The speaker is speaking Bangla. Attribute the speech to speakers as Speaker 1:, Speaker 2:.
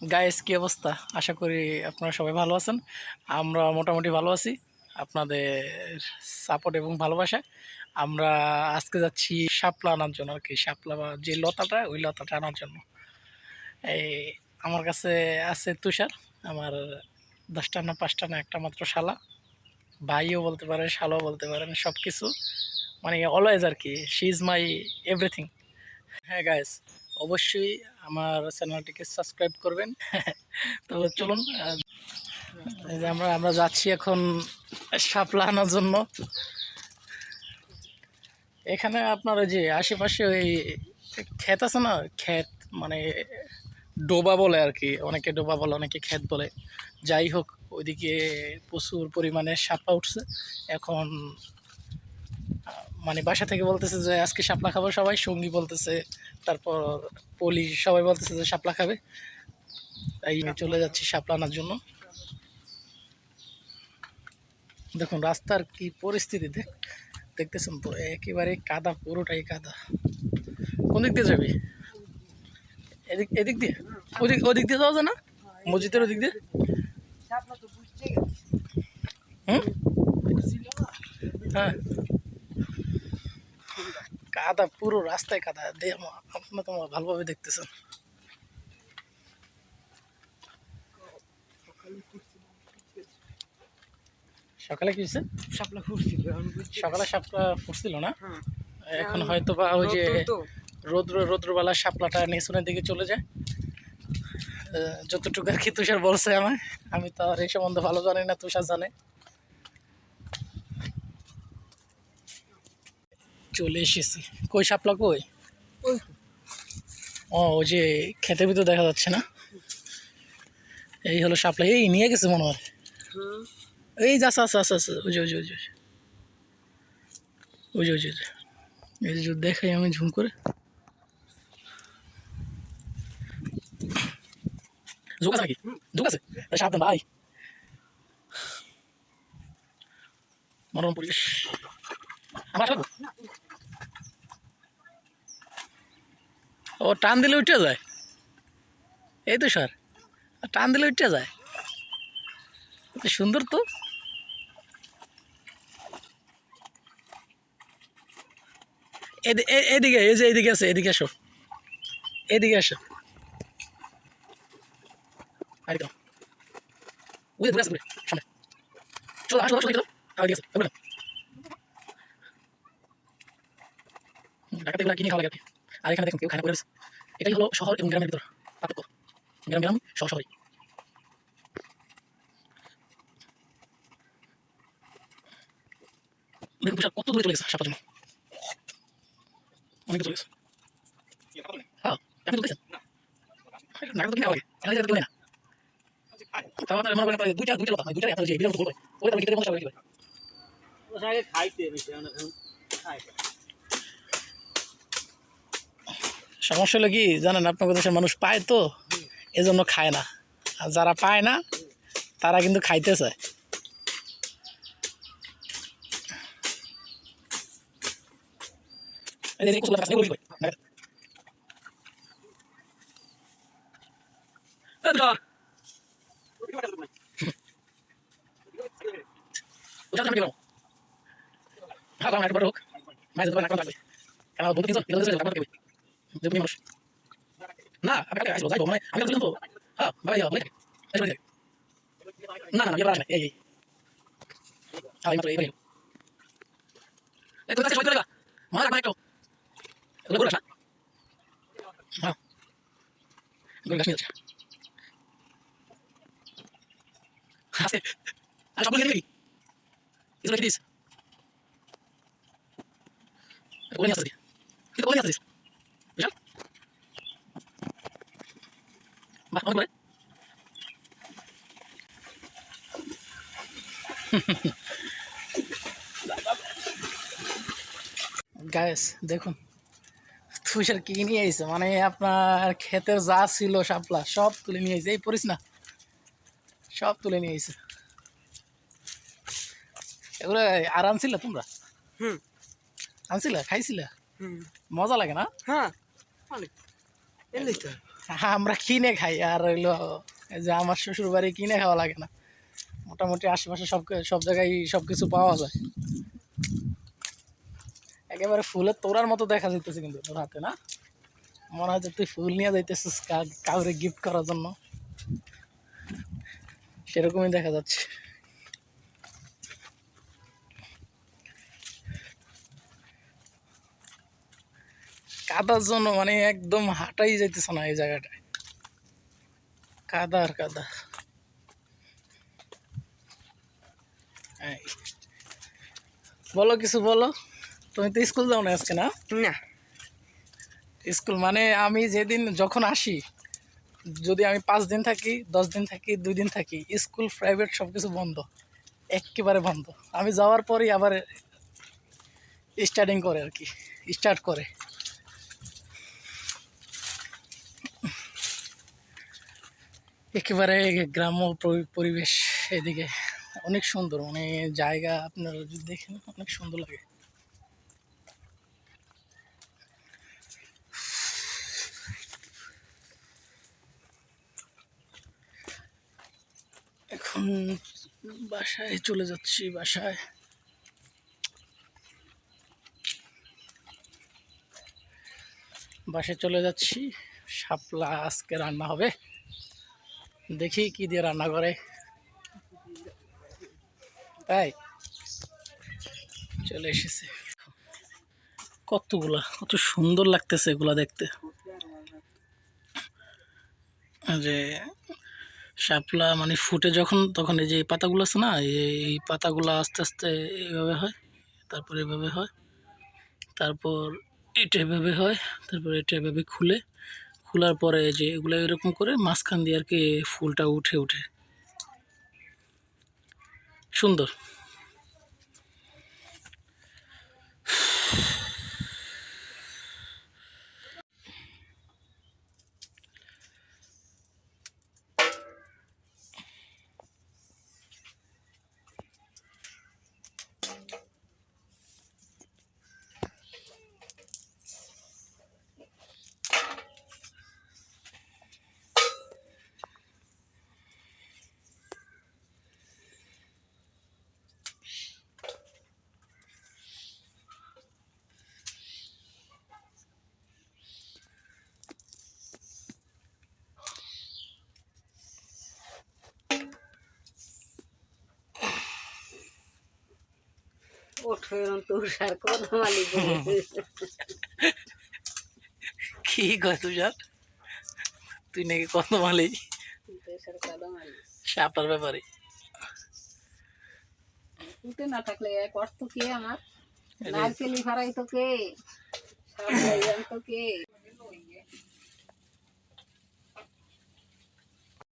Speaker 1: গায়েস, কী অবস্থা? আশা করি আপনারা সবাই ভালো আছেন। আমরা মোটামুটি ভালো আছি। আপনাদের সাপোর্ট এবং ভালোবাসা। আমরা আজকে যাচ্ছি শাপলা আনার জন্য আর কি শাপলা বা যে লতাটা, ওই লতাটা আনার জন্য। এই আমার কাছে আছে তুষার। আমার দশটা না, পাঁচটা না, একটা মাত্র শালা। ভাইও বলতে পারেন শালাও বলতে পারেন সব কিছু মানে অলওয়েজ আর কি শি ইজ মাই এভরিথিং হ্যাঁ গাইস অবশ্যই আমার চ্যানেলটিকে সাবস্ক্রাইব করবেন। তো চলুন আমরা আমরা যাচ্ছি এখন শাপলা আনার জন্য। এখানে আপনার ওই যে আশেপাশে ওই ক্ষেত আছে না? ক্ষেত মানে ডোবা বলে আর কি। অনেকে ডোবা বলে, অনেকে ক্ষেত বলে। যাই হোক, ওইদিকে প্রচুর পরিমাণে সাপা উঠছে। এখন মানে বাসা থেকে বলতেছে যে আজকে শাপলা খাব। সবাই সঙ্গী বলতেছে। তারপর পলি সবাই বলতেছে যে শাপলা খাবে? তাই চলে যাচ্ছি শাপলা আনার জন্য। দেখুন রাস্তার কি পরিস্থিতি দেখ দেখতেছেন তো একেবারে কাদা পুরোটাই কাদা। কোন দিক দিয়ে যাবি? এদিক এদিক দিয়ে? ওদিক ওদিক দিয়ে যাওয়া যায় না? মসজিদের ওদিক দিয়ে? হুম? হ্যাঁ। কাদা পুরো রাস্তায় কাদা দিয়ে আপনার তো ভালোভাবে দেখতেছেন। সকালে কি হয়েছে?
Speaker 2: শাপলা ফুটছিল
Speaker 1: সকালে সাপটা ফুটছিল না?
Speaker 2: হ্যাঁ।
Speaker 1: এখন হয়তো বা ওই যে রৌদ্র রৌদ্রবেলা শাপলাটা নিচুনের দিকে চলে যায়। যতটুকু আর কি তুষার বলছে আমায় আমি তো আর এই সম্বন্ধে ভালো জানি না তুষার জানে। চলে এসেছি। কই শাপলা কই? ও ওই যে খেতে ভিতরে দেখা যাচ্ছে না? এই হলো শাপলা এই নিয়ে গেছে মনে হয়। এই যে আচ্ছা আচ্ছা আচ্ছা ওই যে ওই যে ওই যে ওই যে। ওই যে এই যে দেখাই আমি ঝুম করে। ঝুঁক আছে নাকি? ঝুঁক আছে? সাবধান ভাই। মরম পরিবেশ। আমার ও টান দিলে উঠে যায়? এই তো স্যার। টান দিলে উঠে যায়? সুন্দর তো। এদিকে, এই যে এদিকে আছে এদিকে আসো। এদিকে আসো। ঢাকাতে এগুলো কিনে খাওয়া লাগে আর এখানে দেখুন কেউ খায় না। এটাই হলো শহর এবং গ্রামের ভিতর পার্থক্য। গ্রাম গ্রাম শহর শহরে দেখুন তুষার কত দূরে চলে গেছে সাপার জন্য অনেক চলে গেছে। হ্যাঁ দুইটা দুইটা
Speaker 2: খাইতে।
Speaker 1: সমস্যা হলো কি, জানেন, আপনার দেশের মানুষ পায় তো, এজন্য খায় না। আর যারা পায় না, তারা কিন্তু খাইতে চায় বলতে কিন্তু আপনাকে তুমি মানুষ না কালকে আসব যাইবো তো ভাই না না এবার আসবে এই এই হ্যাঁ মাত্র এই বলে এই তো কাছে সই করে লাগা মার আসতে দিস কিন্তু ওগুলো নিয়ে বলে গায়েস দেখুন তুষার কি নিয়ে আইছে? মানে আপনার ক্ষেতের যা ছিল শাপলা সব তুলে নিয়ে আইছে। এই পড়িস না সব তুলে নিয়ে আইছে। এগুলো আর আনছিল তোমরা?
Speaker 2: হুম।
Speaker 1: আনছিলা? খাইছিলা?
Speaker 2: হুম।
Speaker 1: মজা লাগে না?
Speaker 2: হ্যাঁ অনেক। এলেই তো।
Speaker 1: আমরা কিনে খাই, আর হইল যে আমার শ্বশুর বাড়ি কিনে খাওয়া লাগে না। মোটামুটি আশেপাশে সব সব জায়গায় সব কিছু পাওয়া যায়। একেবারে ফুলের তোড়ার মতো দেখা যাইতেছে কিন্তু তোর হাতে, না? মনে হয় যে তুই ফুল নিয়ে যাইতেছিস কাউরে গিফট করার জন্য। সেরকমই দেখা যাচ্ছে। কাদার জন্য মানে একদম হাঁটাই যাইতেছে না এই জায়গাটায়। কাদা আর কাদা। বলো কিছু বলো। তুমি তো স্কুল যাও না আজকে না?
Speaker 3: না।
Speaker 1: স্কুল মানে আমি যেদিন যখন আসি যদি আমি পাঁচ দিন থাকি দশ দিন থাকি দুই দিন থাকি স্কুল প্রাইভেট সব কিছু বন্ধ। একেবারে বন্ধ। আমি যাওয়ার পরই আবার স্টার্টিং করে আর কি স্টার্ট করে। একেবারে গ্রাম্য পরি- পরিবেশ এদিকে। অনেক সুন্দর মানে জায়গা আপনারা যদি দেখেন, অনেক সুন্দর লাগে। এখন বাসায় চলে যাচ্ছি, বাসায়। বাসায় চলে যাচ্ছি, শাপলা আজকে রান্না হবে। দেখি কি দিয়ে রান্না করে। তাই চলে এসেছে। কতগুলা, কত সুন্দর লাগতেছে এগুলা দেখতে। যে শাপলা মানে ফুটে যখন, তখন এই যে পাতাগুলো আছে না, এই পাতাগুলো আস্তে আস্তে এইভাবে হয়, তারপর এভাবে হয়, তারপর এটা এভাবে হয়, তারপর এটা এভাবে খুলে খোলার পরে যে এগুলো এরকম করে মাঝখান দিয়ে আর কি ফুলটা উঠে উঠে। সুন্দর।
Speaker 3: ওঠো তুষার কোন মালিক
Speaker 1: কি কয় তুষার? তুই নাকি কত
Speaker 3: মালিক?
Speaker 1: শাপলার ব্যাপারে।
Speaker 3: উঠে না থাকলে এক অর্থ কে আমার? নারকেলি ফারাই তো কে? সাপ তো কে?